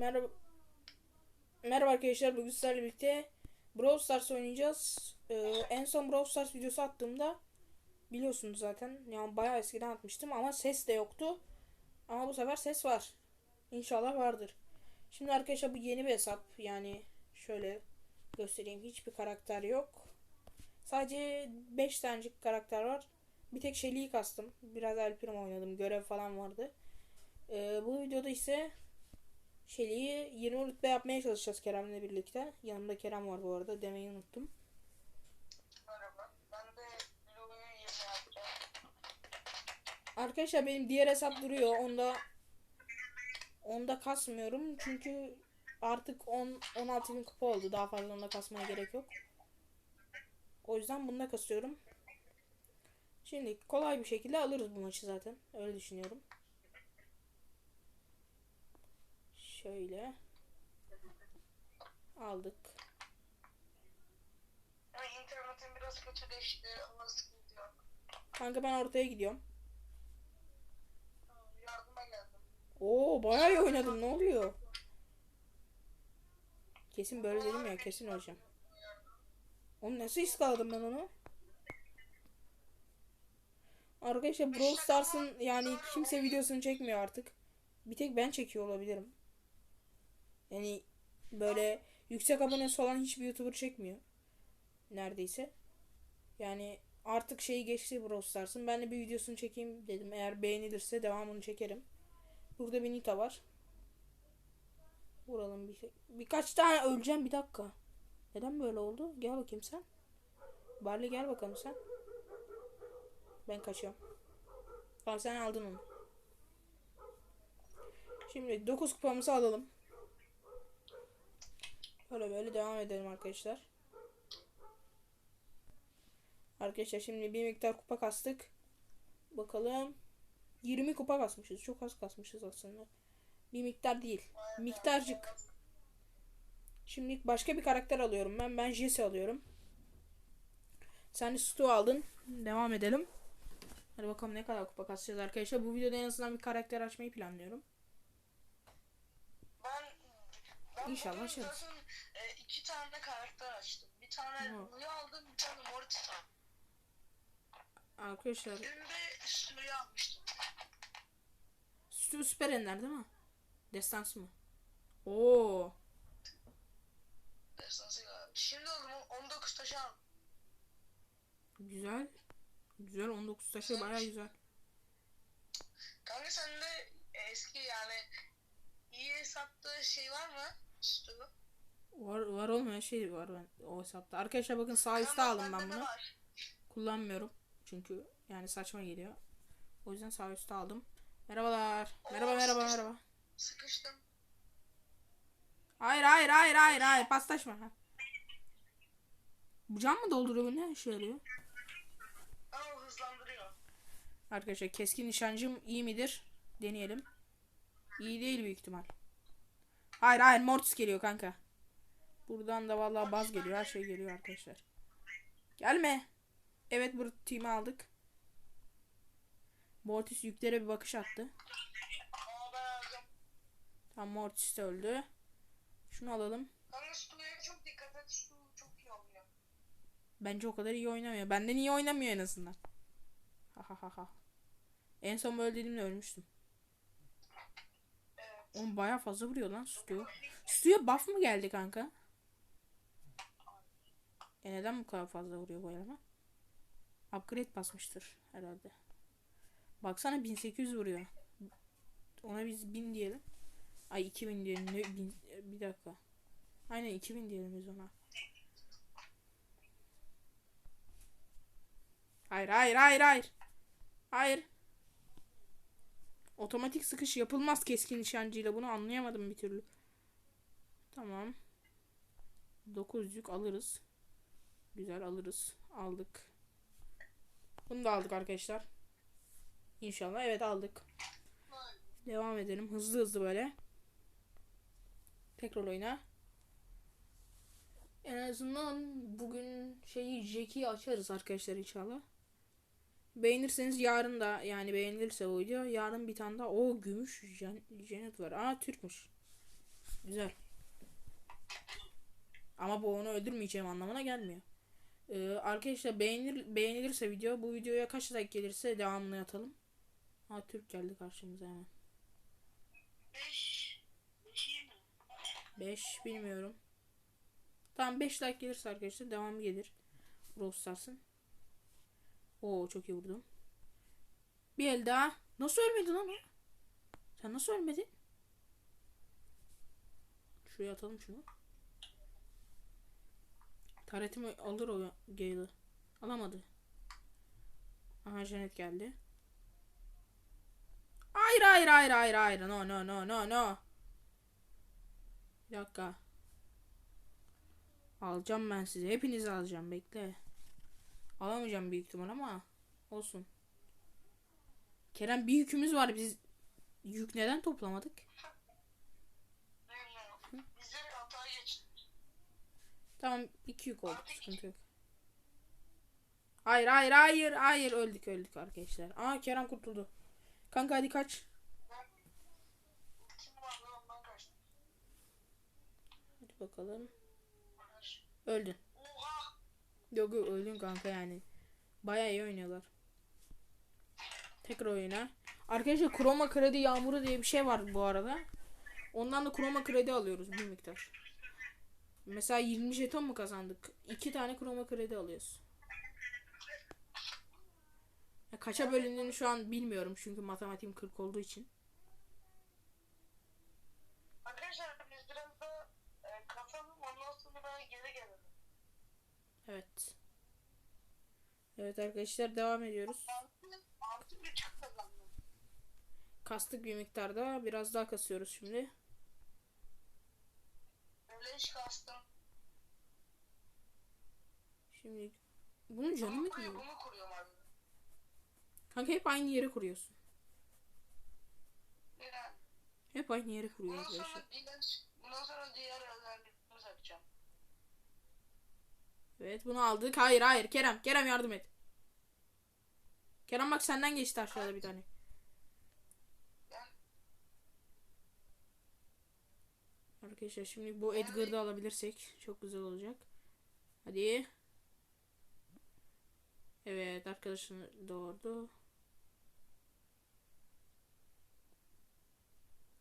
Merhaba. Merhaba arkadaşlar. Bugün sizlerle birlikte Brawl Stars oynayacağız. Ee, en son Brawl Stars videosu attığımda biliyorsunuz zaten. Yani bayağı eskiden atmıştım ama ses de yoktu. Ama bu sefer ses var. İnşallah vardır. Şimdi arkadaşlar bu yeni bir hesap. Yani şöyle göstereyim. Hiçbir karakter yok. Sadece 5 tanecik karakter var. Bir tek Shelly'yi kastım. Biraz El oynadım. Görev falan vardı. Ee, bu videoda ise Shelly'yi 20 rütbe yapmaya çalışacağız Kerem'le birlikte. Yanımda Kerem var bu arada. Demeyi unuttum. Arkadaşlar benim diğer hesap duruyor. Onda onda kasmıyorum. Çünkü artık 10 16 bin kupa oldu. Daha fazla onda kasmaya gerek yok. O yüzden bunda kasıyorum. Şimdi kolay bir şekilde alırız bu maçı zaten. Öyle düşünüyorum. Şöyle. Aldık. Yani internetim biraz kötüleşti ama sıkıntı yok. Kanka ben ortaya gidiyorum. Yardıma geldim. Oo bayağı iyi oynadım. Ne oluyor? Kesin böyle dedim ya. Kesin öleceğim. Onu nasıl iskaladım ben onu? Arkadaşlar Brawl Stars'ın yani kimse videosunu çekmiyor artık. Bir tek ben çekiyor olabilirim. Yani böyle yüksek abonesi olan hiçbir YouTuber çekmiyor. Neredeyse. Yani artık şeyi geçti Brawl Stars'ın. Ben de bir videosunu çekeyim dedim. Eğer beğenilirse devamını çekerim. Burada bir Nita var. Vuralım bir şey. Birkaç tane öleceğim bir dakika. Neden böyle oldu? Gel bakayım sen. Barley gel bakalım sen. Ben kaçıyorum. Tamam sen aldın onu. Şimdi 9 kupamızı alalım. Böyle böyle devam edelim arkadaşlar. Arkadaşlar şimdi bir miktar kupa kastık. Bakalım. 20 kupa kasmışız. Çok az kasmışız aslında. Bir miktar değil. Miktarcık. Şimdi başka bir karakter alıyorum ben. Ben Jesse alıyorum. Sen de Stu aldın. Devam edelim. Hadi bakalım ne kadar kupa kasacağız arkadaşlar. Bu videoda en azından bir karakter açmayı planlıyorum. Ben, ben İnşallah açarız. e, iki tane karakter açtım. Bir tane. Blue'yu aldım, bir tane Mortis aldım. Arkadaşlar Dün de Stu'yu almıştım. Stu Süper Ender değil mi? Destansı mı? Oo. Destansı galiba. Şimdi oğlum 19 taşı aldım. Güzel. Güzel 19 taşı baya güzel. Kanka sende eski yani iyi hesapta şey var mı? Stu. Var, var olmayan şey var ben o hesapta. Arkadaşlar bakın sağ üstte aldım ben bende bunu. var. Kullanmıyorum. Çünkü yani saçma geliyor. O yüzden sağ üstte aldım. Merhabalar. Merhaba merhaba merhaba. Sıkıştım. Hayır hayır hayır hayır hayır paslaşma. Ha. Bu cam mı dolduruyor bu ne işe yarıyor? Ama o hızlandırıyor. Arkadaşlar keskin nişancım iyi midir? Deneyelim. İyi değil büyük ihtimal. Hayır hayır Mortis geliyor kanka. Buradan da vallahi baz geliyor. Her şey geliyor arkadaşlar. Gelme. Evet bu team'i aldık. Mortis yüklere bir bakış attı. Tam Mortis de öldü. Şunu alalım. Bence o kadar iyi oynamıyor. Benden iyi oynamıyor en azından. Ha ha ha ha. En son böyle dediğimde ölmüştüm. Oğlum baya fazla vuruyor lan Stu. Stu'ya buff mı geldi kanka? E neden bu kadar fazla vuruyor bu eleman? Upgrade basmıştır herhalde. Baksana 1800 vuruyor. Ona biz 1000 diyelim. Ay 2000 diyelim. Ne, bin- bir dakika. Aynen 2000 diyelim biz ona. Hayır hayır hayır hayır. Hayır. Otomatik sıkış yapılmaz keskin nişancıyla bunu anlayamadım bir türlü. Tamam. 9 yük alırız. Güzel alırız. Aldık. Bunu da aldık arkadaşlar. İnşallah evet aldık. Devam edelim hızlı hızlı böyle. Tekrar oyna. En azından bugün şeyi Jack'i açarız arkadaşlar inşallah. Beğenirseniz yarın da yani beğenilirse o video yarın bir tane daha o gümüş jen, Janet var. Aa Türkmüş. Güzel. Ama bu onu öldürmeyeceğim anlamına gelmiyor. Ee, arkadaşlar beğenir, beğenilirse video bu videoya kaç like gelirse devamını atalım. Ha Türk geldi karşımıza hemen. 5 5 iyi mi? 5 bilmiyorum. Tamam 5 like gelirse arkadaşlar devamı gelir. Brawl Stars'ın. Oo çok iyi vurdum. Bir el daha. Nasıl ölmedin lan o? Sen nasıl ölmedin? Şuraya atalım şunu. Taretimi alır o Gale'ı. Alamadı. Aha Janet geldi. Hayır hayır hayır hayır hayır. No no no no no. Bir dakika. Alacağım ben sizi. Hepinizi alacağım. Bekle. Alamayacağım büyük ihtimal ama olsun. Kerem bir yükümüz var. Biz yük neden toplamadık? Hata geçtik. Tamam iki yük oldu. Sıkıntı yok. Hayır hayır hayır hayır öldük öldük arkadaşlar. Aa Kerem kurtuldu. Kanka hadi kaç. Hadi bakalım. Öldün. Yok yok öldün kanka yani. Bayağı iyi oynuyorlar. Tekrar oyuna. Arkadaşlar kroma kredi yağmuru diye bir şey var bu arada. Ondan da kroma kredi alıyoruz bir miktar. Mesela 20 jeton mu kazandık? 2 tane kroma kredi alıyoruz. Kaça bölündüğünü şu an bilmiyorum çünkü matematiğim 40 olduğu için. Arkadaşlar biz biraz da e, kasalım ondan sonra ben geri gelelim. Evet. Evet arkadaşlar devam ediyoruz. Kastık bir miktarda. Biraz daha kasıyoruz şimdi. Öyle iş kastım. Şimdi bunun canı mı gidiyor? bunu kuruyorum abi. Kanka hep aynı yere kuruyorsun. Yani. Hep aynı yere kuruyor Bundan sonra bundan sonra diğer Evet bunu aldık. Hayır hayır Kerem. Kerem yardım et. Kerem bak senden geçti aşağıda bir tane. Arkadaşlar şimdi bu Edgar'ı da alabilirsek çok güzel olacak. Hadi. Evet arkadaşını doğurdu.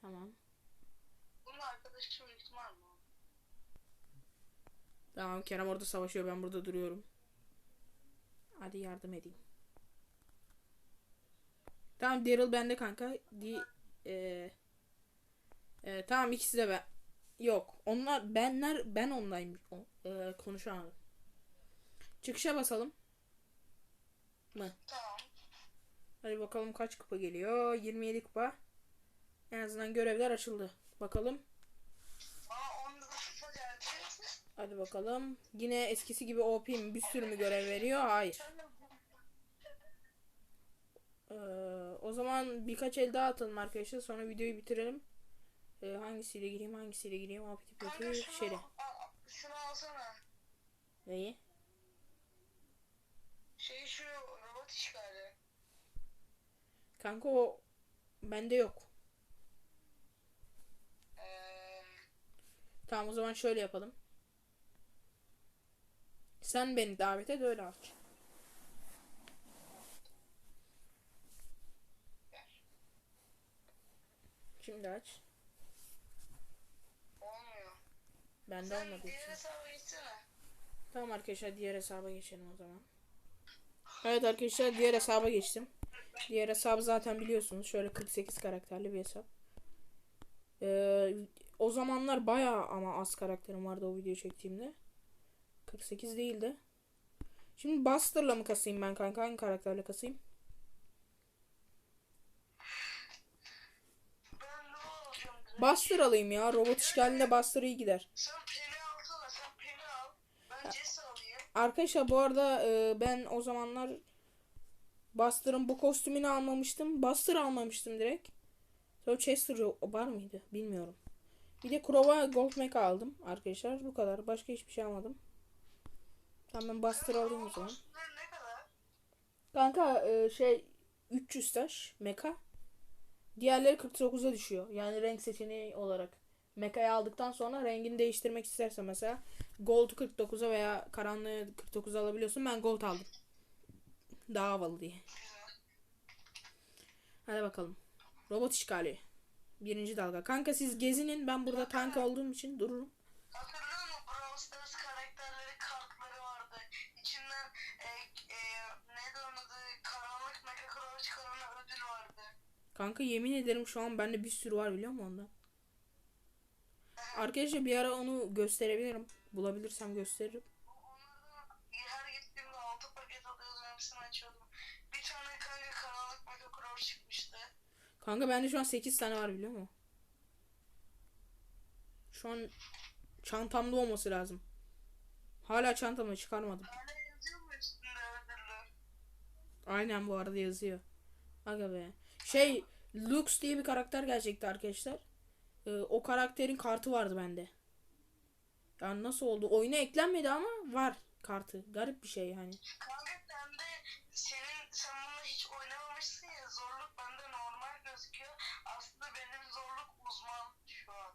Tamam. bunun arkadaşı ihtimal mi? Tamam Kerem orada savaşıyor ben burada duruyorum. Hadi yardım edeyim. Tamam Daryl bende kanka. Di eee eee, tamam ikisi de ben. Yok. Onlar benler ben onlayım. O- eee, konuşamadım. Çıkışa basalım. Mı? Tamam. Hadi bakalım kaç kupa geliyor. 27 kupa. En azından görevler açıldı. Bakalım. Aa 10 kupa geldi. Hadi bakalım. Yine eskisi gibi OP mi? Bir sürü mü görev veriyor? Hayır. Ee, o zaman birkaç el daha atalım arkadaşlar. Sonra videoyu bitirelim. Ee, hangisiyle gireyim hangisiyle gireyim? Apeti Kanka peti şunu, alsana. Neyi? Şey şu robot işgali. Kanka o bende yok. Eee Tamam o zaman şöyle yapalım. Sen beni davet et öyle aç. Şimdi aç. olmuyor. Bende Sen olmadığı diğer hesaba geçsene. Tamam arkadaşlar diğer hesaba geçelim o zaman. Evet arkadaşlar diğer hesaba geçtim. Diğer hesabı zaten biliyorsunuz. Şöyle 48 karakterli bir hesap. Ee, o zamanlar bayağı ama az karakterim vardı o videoyu çektiğimde. 48 değildi. Şimdi Buster'la mı kasayım ben kanka? Hangi karakterle kasayım? Buster alayım ya. Robot işgalinde Buster iyi gider. Sen Pen'i alsana. Sen Pen'i al. Ben Jess alayım. Arkadaşlar bu arada e, ben o zamanlar Buster'ın bu kostümünü almamıştım. Buster almamıştım direkt. Sonra Chester var mıydı? Bilmiyorum. Bir de Crow'a Gold Mecha aldım arkadaşlar. Bu kadar. Başka hiçbir şey almadım. Tamam ben Buster alayım o zaman. Kanka e, şey 300 taş Mecha. Diğerleri 49'a düşüyor. Yani renk seçeneği olarak Mekayı aldıktan sonra rengini değiştirmek istersen mesela Gold 49'a veya karanlığı 49'a alabiliyorsun. Ben Gold aldım. Daha havalı diye. Hadi bakalım. Robot işgali. Birinci dalga. Kanka siz gezinin. Ben burada tank olduğum için dururum. Kanka yemin ederim şu an bende bir sürü var biliyor musun ondan? Arkadaşlar bir ara onu gösterebilirim. Bulabilirsem gösteririm. Onlardan her gittiğimde 6 paket alıyordum hepsini açıyordum. Bir tane kanka bende şu an 8 tane var biliyor musun? Şu an çantamda olması lazım. Hala çantamda çıkarmadım. Hala yazıyor mu üstünde ödüllü? Aynen bu arada yazıyor. Aga be. Şey Lux diye bir karakter gelecekti arkadaşlar. Ee, o karakterin kartı vardı bende. Yani nasıl oldu? Oyuna eklenmedi ama var kartı. Garip bir şey yani. Kanka sen de senin sen bununla hiç oynamamışsın ya zorluk bende normal gözüküyor. Aslında benim zorluk uzman şu an.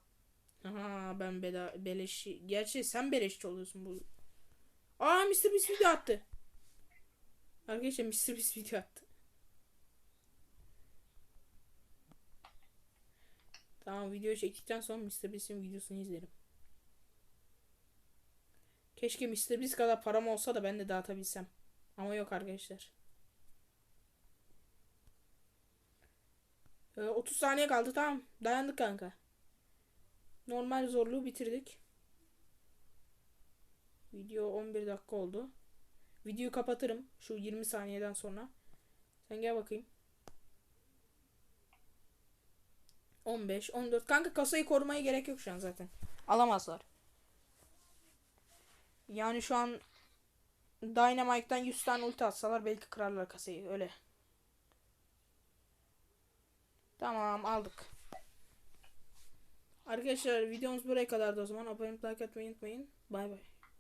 Aha ben bela beleşi. Gerçi sen beleşçi oluyorsun bu. Aa Mr. Beast video attı. Arkadaşlar Mr. Beast video attı. Tamam video çektikten sonra Mr. Beast'in videosunu izlerim. Keşke Mr. Beast kadar param olsa da ben de dağıtabilsem. Ama yok arkadaşlar. Ee, 30 saniye kaldı tamam. Dayandık kanka. Normal zorluğu bitirdik. Video 11 dakika oldu. Videoyu kapatırım şu 20 saniyeden sonra. Sen gel bakayım. 15, 14. Kanka kasayı korumaya gerek yok şu an zaten. Alamazlar. Yani şu an Dynamite'dan 100 tane ulti atsalar belki kırarlar kasayı öyle. Tamam aldık. Arkadaşlar videomuz buraya kadardı o zaman. Abone olmayı like atmayı unutmayın. Bay bay.